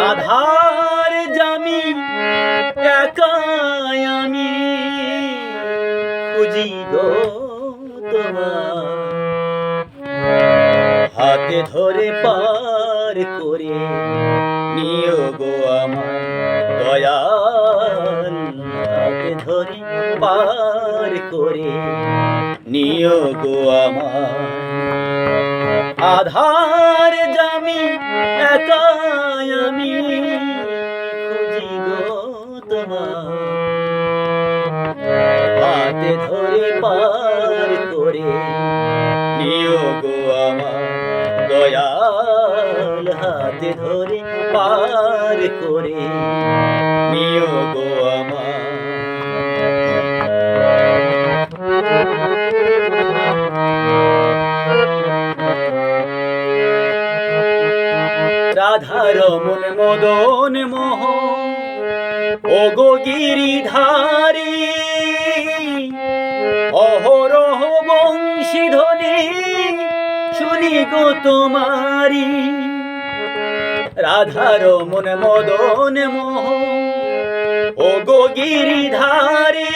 আধার জামি, একাই আমি। খুঁজি গো তোমার হাতে ধরে পার করে নিও গো আমার দয়াল হাতে ধরে পার করে নিও গো আমার আধার জামি একাই আমি খুঁজি গো হাতে ধরে পার করে নিও গো আমার। দয়াল হাতে ধরে পার করে নিও গো আমার। রাধার মন মদন মোহ। ও গো গিরিধারী, অহরহ বংশী ধ্বনি শুনি গো তোমারি রাধার মন মদন মোহ। ও গো গিরিধারী,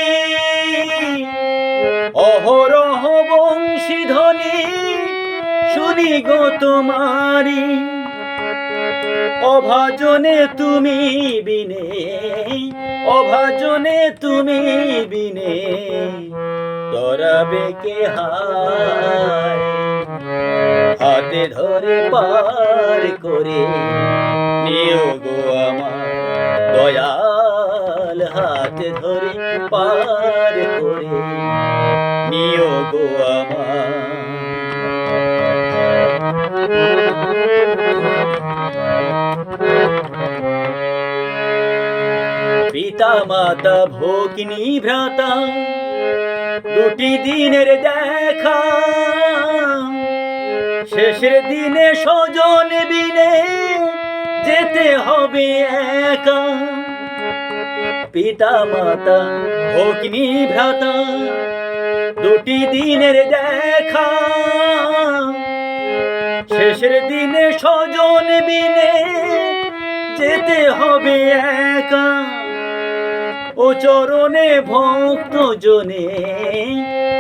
অহরহ বংশী ধ্বনি শুনি গো তোমারি অভাজনে তুমি বিনে, অভাজনে তুমি বিনে তরাবে কে হাতে ধরে পার করে নিও আমার দয়াল, হাতে ধরে পার করে নিও আমার। পিতা মাতা ভোগিনী ভ্রাতা, দুটি দিনের দেখা। শেষের দিনে স্বজন বিনে যেতে হবে একা। পিতা মাতা ভগ্নী ভ্রাতা, দুটি দিনের দেখা। শেষের দিনে স্বজন বিনে যেতে হবে একা। ও চরণে ভক্ত জনে,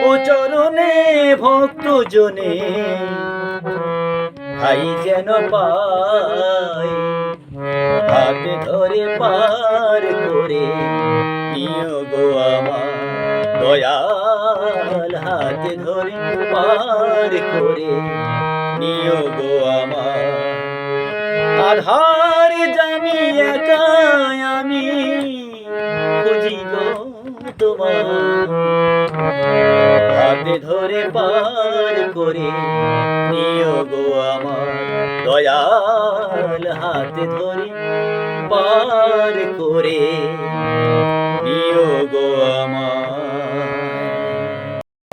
ও চরণে ভক্ত জনে। ভাই যেন পাই হাতে ধরে পার করে গো আমার দয়াল, হাতে ধরে পার করে, নিও গো আমার আধার জামি একাই আমি। খুঁজি গো তোমার। হাতে ধরে পার করে নিও গো আমার। দয়াল হাতে ধরে পার করে নিও গো আমার।